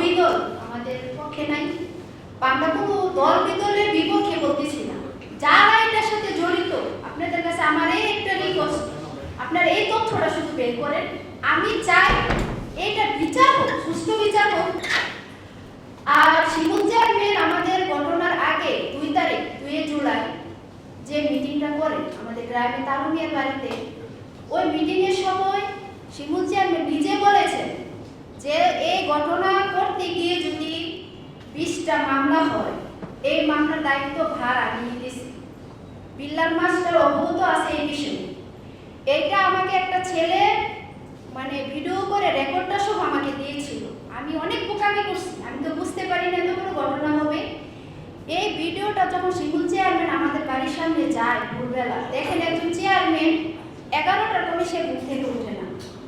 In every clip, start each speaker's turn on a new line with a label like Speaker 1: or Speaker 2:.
Speaker 1: বিদল আমাদের পক্ষে নাই। আমরা দল বিদলের বিপক্ষে বলতেছি না। যারা এটার সাথে জড়িত, আপনাদের কাছে আমার এই একটা রিকোয়েস্ট আপনারা এই তথ্যটা শুধু বের করেন। আমি চাই এটা বিচার হোক সুস্থ বিচার হোক। আর শিমুল চেয়ারম্যান আমাদের ঘটনার আগে দুই তারিখ, দুই জুলাই যে মিটিংটা করেন আমাদের গ্রামে তারুণিয়ার বাড়িতে, ওই মিটিং এর সময় শিমুল চেয়ারম্যান নিজে বলেছেন যে এই ঘটনা গিয়ে যদি বিশটা মামলা হয়, এই মামলার দায়িত্ব ভার আমি নিতেছি বিল্লার মাস্টার অবগত আছে এই বিষয়ে। এটা আমাকে একটা ছেলে মানে ভিডিও করে রেকর্ডটা সব আমাকে দিয়েছিল। আমি অনেক বোকামি করছি, আমি তো বুঝতে পারি না বড় ঘটনা হবে। এই ভিডিওটা যখন শিমুল চেয়ারম্যান আমাদের বাড়ির সামনে যায় ভোরবেলা, দেখেন একজন চেয়ারম্যান, এগারোটার পরে সে ঘুম থেকে উঠে না।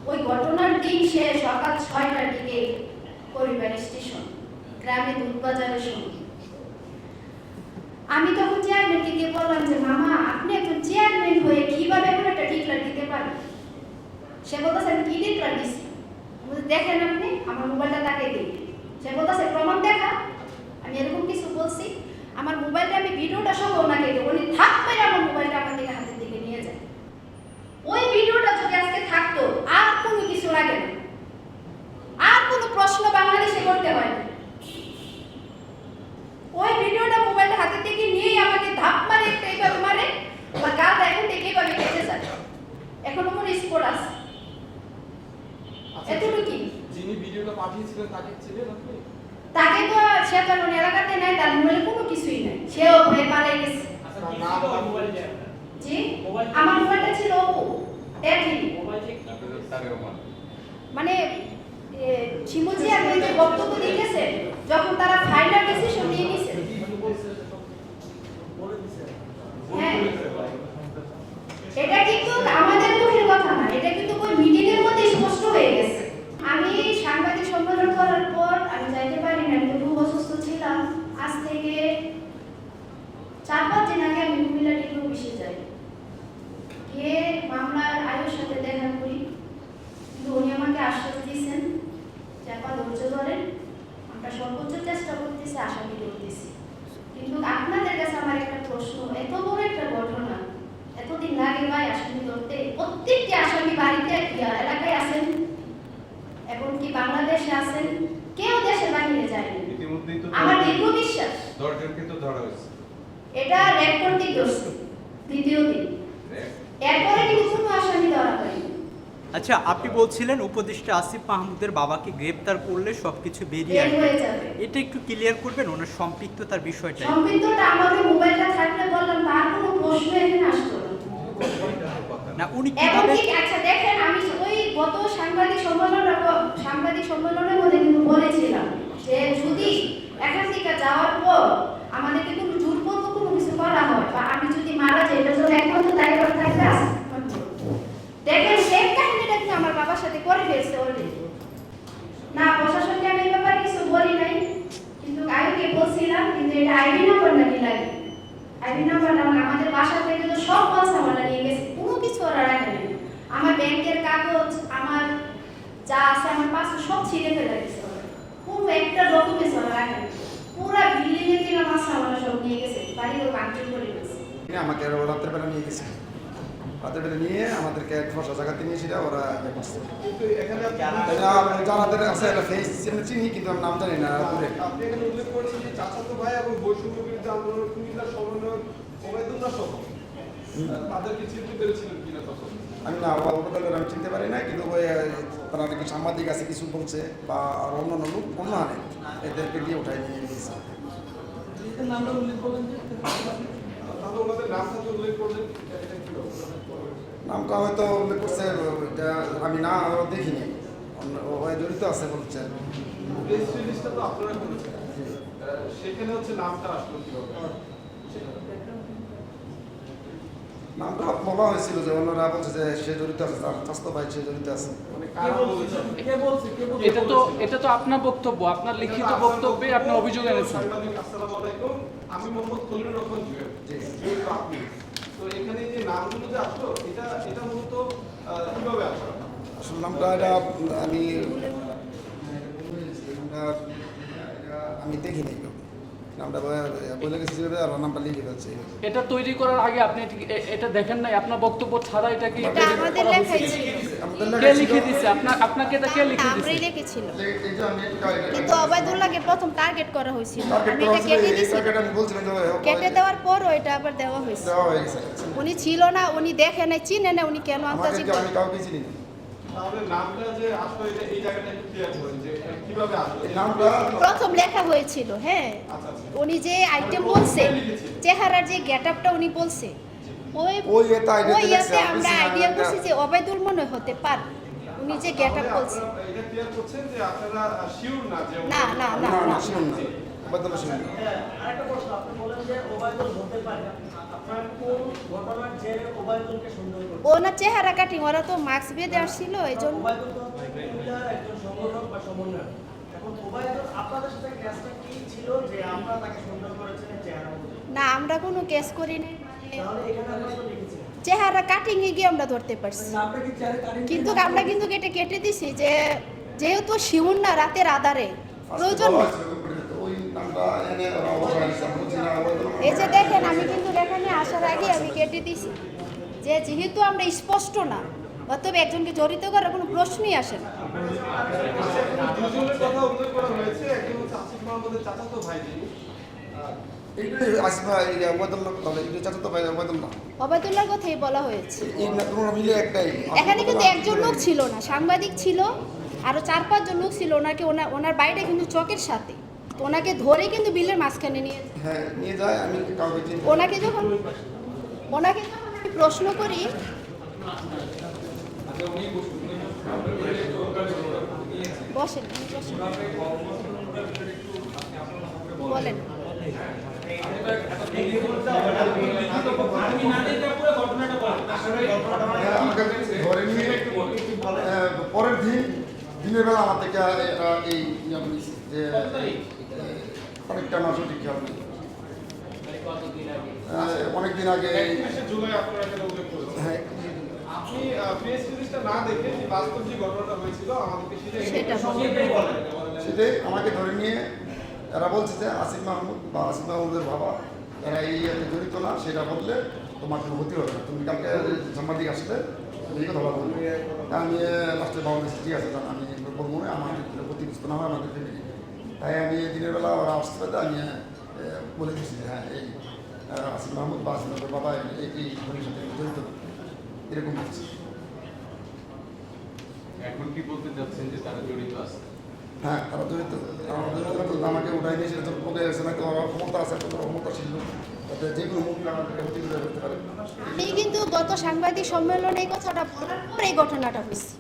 Speaker 1: ওই ঘটনার দিন সে সকাল ছয়টার দিকে গ্রামে দুধবাজারের সঙ্গী। আমি তখন চেয়ারম্যানকে গিয়ে বললাম যে, মামা, আপনি একজন চেয়ারম্যান হয়ে কীভাবে এখন একটা ডিক্লার দিতে পারেন? সে বলতেছে, আমি কি ডিক্লার দিছি? দেখেন আপনি, আমার মোবাইলটা তাকে দিই সে বলতেছে, প্রমাণ দেখা। আমি এরকম কিছু বলছি। আমার মোবাইলটা আমি ভিডিওটা সহ ওনাকে দেবো উনি থাক মেরে আমার মোবাইলটা আমার দিকে হাতের দিকে নিয়ে যায় ওই ভিডিওটা যদি আজকে থাকতো আর কোনো কিছু লাগে না আর কোনো প্রশ্ন বাংলাদেশে করতে হয় না ওই ভিডিওটা মোবাইলটা হাতে থেকে নিয়েই আমাকে ধাপ মারে একটা এইভাবে মারে আমার গালটা এখন থেকে এইভাবে কেটে যায় এখনও কোনো স্পোর্ট আছে
Speaker 2: আচ্ছা,
Speaker 1: এতটুকুই
Speaker 2: যিনি ভিডিওটা পাঠিয়েছিলেন তাকে ছিলেন আপনি
Speaker 1: তাকে তো আর সে তো এখন এলাকাতে নাই তার মোবাইলে কোনো কিছুই নাই সেও ভয়ে পালাই গেছে জি আমার মোবাইলটা ছিল ওপো দেখি মানে এ, শিমুজি ওই যে বক্তব্য দিয়েছে যখন তারা ফাইনাল ডিসিশন নিয়ে নিছে হ্যাঁ এটা কিন্তু আমাদের মুখের কথা না এটা কিন্তু ওই মিটিং এর মধ্যে স্পষ্ট হয়ে গেছে আমি সাংবাদিক সম্মেলন করার পর আমি যাইতে পারি না আমি তো খুব অসুস্থ ছিলাম আজ থেকে চার পাঁচ দিন আগে আমি কুমিল্লা টিভি অফিসে যাই গিয়ে মামলার আয়ুর সাথে দেখা করি কিন্তু উনি আমাকে আশ্বাস দিয়েছেন যে আপা ধৈর্য ধরেন আমরা সর্বোচ্চ চেষ্টা করতেছি আসামি করতেছি কিন্তু আপনাদের কাছে আমার একটা প্রশ্ন এত বড় একটা ঘটনা এতদিন লাগে ভাই আসামি ধরতে? প্রত্যেকটি আসামি বাড়িতে এলাকায় আছেন? এবং কি বাংলাদেশে আছেন? কেউ দেশের বাইরে যায়নি। আমার দীর্ঘ বিশ্বাস
Speaker 3: দশজনকে তো ধরা হয়েছে।
Speaker 1: এটা রেকর্ড দিক দ্বিতীয় দিন। এরপরে কিন্তু কোনো আসামি ধরা হয়নি।
Speaker 4: আচ্ছা আপনি বলছিলেন উপদেষ্টা আসিফ মাহমুদের বাবাকে গ্রেপ্তার করলে সবকিছু বেরিয়ে আসবে। এটা একটু ক্লিয়ার করবেন ওনার সম্পৃক্ততার বিষয়টা
Speaker 1: সম্পৃক্তটা আমাদের মোবাইলটা থাকলে বললাম তার কোনো প্রশ্ন এখানে আসতো না।
Speaker 4: উনি কীভাবে
Speaker 1: আচ্ছা দেখেন আমি ওই গত সাংবাদিক সম্মেলনের পর- সাংবাদিক সম্মেলনের মধ্যে বলেছিলাম যে যদি এখান থেকে যাওয়ার পর আমাদেরকে কোনো জোরপূর্বক কোনো কিছু করা হয় বা আমি যদি মারা যাই এটার জন্য একমাত্র দায়িত্ব থাকবে আসিফ মাহমুদ। দেখেন সেই কাহিনীটা কিন্তু আমার বাবার সাথে করে ফেলছে অলরেডি না প্রশাসনকে আমি এই ব্যাপারে কিছু বলি নাই কিন্তু আইকে বলছিলাম কিন্তু এটা আইডি নাম্বার নাকি লাগে। আইডি নাম্বারটা আমাদের বাসা থেকে তো সব পয়সা আমরা নিয়ে গেছে কোনো কিছু ওরা রাখে নাই। আমার ব্যাংকের কাগজ আমার যা আছে আমার পাশে সব ছিঁড়ে ফেলে গেছে কোনো একটা ডকুমেন্টস ওরা রাখে পুরা বিল্ডিং এর মাছ আমরা সব নিয়ে গেছে বাড়ির কাঞ্চন করে গেছে
Speaker 5: আমাকে রাতের বেলা নিয়ে গেছে। রাতের বেলা নিয়ে আমাদেরকে এক ফসা জায়গাতে নিয়ে সেটা ওরা ইয়ে করছে।
Speaker 2: কিন্তু এখানে আপনি
Speaker 5: এটা যারাদের আছে একটা ফেস চিনি কিন্তু আমি নাম জানি না
Speaker 2: আপনি এখানে উল্লেখ করেছেন যে চাচাতো ভাই এবং বৈষম্য বিরুদ্ধে আন্দোলন কুমিল্লার সমন্বয়ক ওবায়দুল্লাহ সহ। তাদেরকে চিনতে পেরেছিলেন কিনা তখন?
Speaker 5: আমি না অল্প দলের আমি চিনতে পারি না কিন্তু ওই তারা নাকি সাংবাদিক আছে কিছু বলছে বা আর অন্য অন্য লোক অন্য আনে এদেরকে দিয়ে নিয়ে
Speaker 2: ব্যবস্থা?
Speaker 5: নামটা হয়তো উল্লেখ করছে এটা আমি না দেখিনি। জড়িত আছে বলছে।
Speaker 2: সেখানে হচ্ছে নামটা আসলো কীভাবে?
Speaker 5: নামটা বলা হয়েছিল যে অন্যরা বলছে যে সে জড়িত আছে তার স্বাস্থ্য ভাই সে জড়িত আছে।
Speaker 2: মানে
Speaker 6: এটা তো এটা তো আপনার বক্তব্য আপনার লিখিত বক্তব্যে আপনি অভিযোগ এনেছেন।
Speaker 2: আমি মোহাম্মদ খলিলুর রহমান। আপনি। তো এখানে যে নামগুলো যে আসলো এটা এটা মূলত কীভাবে আসলো?
Speaker 5: আসলে নামটা এটা আমি আমি দেখিনি কেউ। নামটা বলে- বলে গেছি আর নামটা লিখে ফেলছে।
Speaker 6: এটা তৈরি করার আগে আপনি এটা দেখেন নাই আপনার বক্তব্য ছাড়া এটা কি
Speaker 1: এটা আমাদের লেখাই? ছিল।
Speaker 6: কে
Speaker 5: লিখে
Speaker 6: আপনার আপনাকে এটা কে লিখে দিছে?
Speaker 1: আমরাই লিখেছিল কিন্তু অবায়দুল্লাহকে প্রথম টার্গেট করা হয়েছিল। আমি এটা কেটে
Speaker 5: এই
Speaker 1: দিছি।
Speaker 5: টার্গেট আমি বলছিলাম যে ওই-
Speaker 1: কেটে দেওয়ার পরও এটা আবার দেওয়া হয়েছে।
Speaker 5: হয়ে
Speaker 1: উনি ছিল না উনি দেখে নাই চিনে না উনি কেন
Speaker 5: আমি কাউকে চিনি না।
Speaker 1: প্রথম লেখা হয়েছিল হ্যাঁ।
Speaker 2: আচ্ছা আচ্ছা।
Speaker 1: উনি যে আইটেম বলছে চেহারার যে গেট আপটা উনি বলছে ওই ইয়াতে আমরা আইডিয়া করছি যে অবায়দুল মনে হতে পারে উনি যে গেট আপ
Speaker 2: তাহলে
Speaker 1: বলছে।
Speaker 2: আপনারা এটা ক্লিয়ার করছেন যে আপনারা শিওর না যে
Speaker 1: না না না
Speaker 5: না না
Speaker 1: না
Speaker 5: শুনুন না। বদলা শুনুন না
Speaker 7: আরেকটা প্রশ্ন আপনি বলেন যে ওবায়দুল হতে পারে।
Speaker 1: ওনার চেহারা কাটিং, ওরা তো মাস্ক বেঁধে আসছিল এই জন্য? না, আমরা কোনো কেস করি
Speaker 7: লিখেছিলেন
Speaker 1: চেহারা কাটিং এ গিয়ে আমরা ধরতে পারছি। কিন্তু আমরা কিন্তু কেটে কেটে দিছি যে, যেহেতু শিউন না রাতের আধারে, প্রয়োজন এই যে দেখেন, আমি কিন্তু এখানে আসার আগে আমি কেটে দিছি। যে যেহেতু আমরা স্পষ্ট না, অতএব একজনকে জড়িত করার কোনো প্রশ্নই আসে না। অবায়দুল্লাহর কথাই বলা হয়েছে। এখানে কিন্তু একজন লোক ছিল না, সাংবাদিক ছিল, আরও চার পাঁচজন লোক ছিল ওনাকে, ওনার ওনার বাড়িটা কিন্তু চকের সাথে। ওনাকে ধরে কিন্তু বিলের মাঝখানে নিয়ে
Speaker 5: হ্যাঁ নিয়ে যায় আমি কাউকে চিনি
Speaker 1: ওনাকে যখন ওনাকে যখন আমি প্রশ্ন করি বসেন। বলেন।
Speaker 5: হ্যাঁ, পরের দিন দিনের বেলা আমার থেকে এই যে অনেকটা মাস ঠিক খেয়াল অনেকদিন আগে হ্যাঁ।
Speaker 2: আপনি না দেখে যে বাস্তব যে ঘটনাটা হয়েছিল আমাদেরকে সেটা
Speaker 1: সেটা
Speaker 2: সংক্ষেপে
Speaker 5: সেটাই আমাকে ধরে নিয়ে এরা বলছে যে আসিফ মাহমুদ বা আসিফ মাহমুদের বাবা এরা এই ইয়েতে জড়িত না সেটা বললে তোমার কোনো ক্ষতি হবে না। তুমি কালকে সাংবাদিক আসলে কথা বলব আমি লাস্টে বাবা ঠিক আছে আমি বলব না আমার ক্ষতিগ্রস্ত না হয় আমাদের ফ্যামিলি তাই আমি দিনের বেলা ওরা আসতে পারতে আমি বলে দিচ্ছি হ্যাঁ এই আসিফ মাহমুদ বা আসিফ বাবা এই এই ঘটনার সাথে জড়িত। এরকম বলছি
Speaker 3: এখন কি বলতে চাচ্ছেন যে তারা জড়িত আছে?
Speaker 5: হ্যাঁ তারা জড়িত। তো আমাকে উঠাই নিয়ে সেটা তো বলে গেছে না ওরা ক্ষমতা আছে একটা ক্ষমতা ছিল। যে কোনো মুখ করতে পারে।
Speaker 1: আমি কিন্তু গত সাংবাদিক সম্মেলনে এই কথাটা বলার পর এই ঘটনাটা হয়েছে।